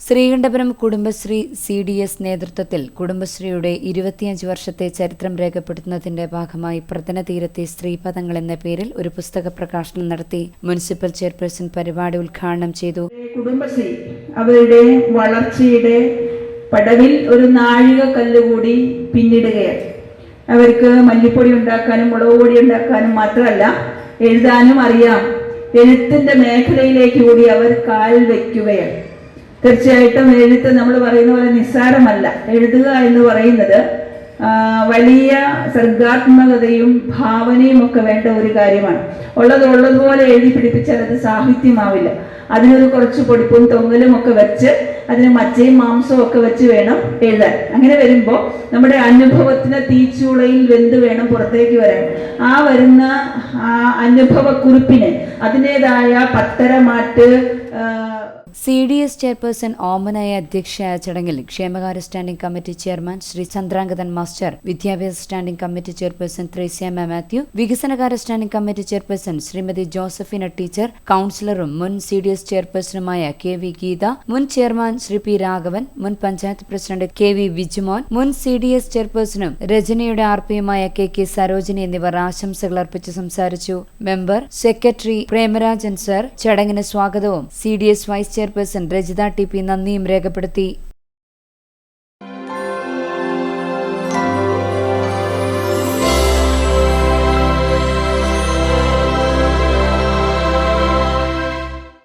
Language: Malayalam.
Sreekandapuram Kudumbashree C D S നേതൃത്വത്തിൽ കുടുംബശ്രീയുടെ ഇരുപത്തിയഞ്ച് വർഷത്തെ ചരിത്രം രേഖപ്പെടുത്തുന്നതിന്റെ ഭാഗമായി പ്രതന തീരത്തെ സ്ത്രീപദങ്ങൾ എന്ന പേരിൽ ഒരു പുസ്തക പ്രകാശനം നടത്തി മുനിസിപ്പൽ ചെയർപേഴ്സൺ പരിപാടി ഉദ്ഘാടനം ചെയ്തു. കുടുംബശ്രീ അവരുടെ വളർച്ചയുടെ പടവിൽ ഒരു നാഴിക കല്ലുകൂടി പിന്നിടുകയാണ്. അവർക്ക് മല്ലിപ്പൊടി ഉണ്ടാക്കാനും മുളക് പൊടി ഉണ്ടാക്കാനും മാത്രമല്ല എഴുതാനും അറിയാം. എഴുത്തിന്റെ മേഖലയിലേക്ക് കൂടി അവർ കാൽ വയ്ക്കുകയാണ് തീർച്ചയായിട്ടും എഴുത്ത് നമ്മൾ പറയുന്ന പോലെ നിസ്സാരമല്ല. എഴുതുക എന്ന് പറയുന്നത് വലിയ സർഗാത്മകതയും ഭാവനയും ഒക്കെ വേണ്ട ഒരു കാര്യമാണ്. ഉള്ളത് ഉള്ളതുപോലെ എഴുതി പിടിപ്പിച്ചാൽ അത് സാഹിത്യമാവില്ല. അതിനൊരു കുറച്ച് പൊടിപ്പും തൊങ്ങലും ഒക്കെ വെച്ച് അതിന് മച്ചയും മാംസവും ഒക്കെ വെച്ച് വേണം എഴുതാൻ. അങ്ങനെ വരുമ്പോൾ നമ്മുടെ അനുഭവത്തിന് തീച്ചൂളയിൽ വെന്ത് വേണം പുറത്തേക്ക് വരാൻ. ആ വരുന്ന ആ അനുഭവക്കുറിപ്പിന് അതിന്റെതായ പത്തരമാറ്റ് സി ഡി എസ് ചെയർപേഴ്സൺ ഓമനായ അധ്യക്ഷയായ ചടങ്ങിൽ ക്ഷേമകാര്യ standing committee chairman Shri Chandrangadan master വിദ്യാഭ്യാസ standing committee chairperson Thresiamma Mathew വികസനകാര്യ standing committee chairperson Shrimati Josephina teacher കൌൺസിലറും മുൻ സി ഡി എസ് ചെയർപേഴ്സണുമായ കെ വി ഗീത മുൻ ചെയർമാൻ ശ്രീ പി രാഘവൻ മുൻ panchayat president K V Vijumon മുൻ സി ഡി എസ് ചെയർപേഴ്സണും രജനിയുടെ ആർ കെ കെ സരോജിനി എന്നിവർ ആശംസകൾ അർപ്പിച്ച് സംസാരിച്ചു. മെമ്പർ സെക്രട്ടറി പ്രേമരാജൻ സർ ചടങ്ങിന് സ്വാഗതവും C D S vice chairperson Rajitha T P നന്ദിയും രേഖപ്പെടുത്തി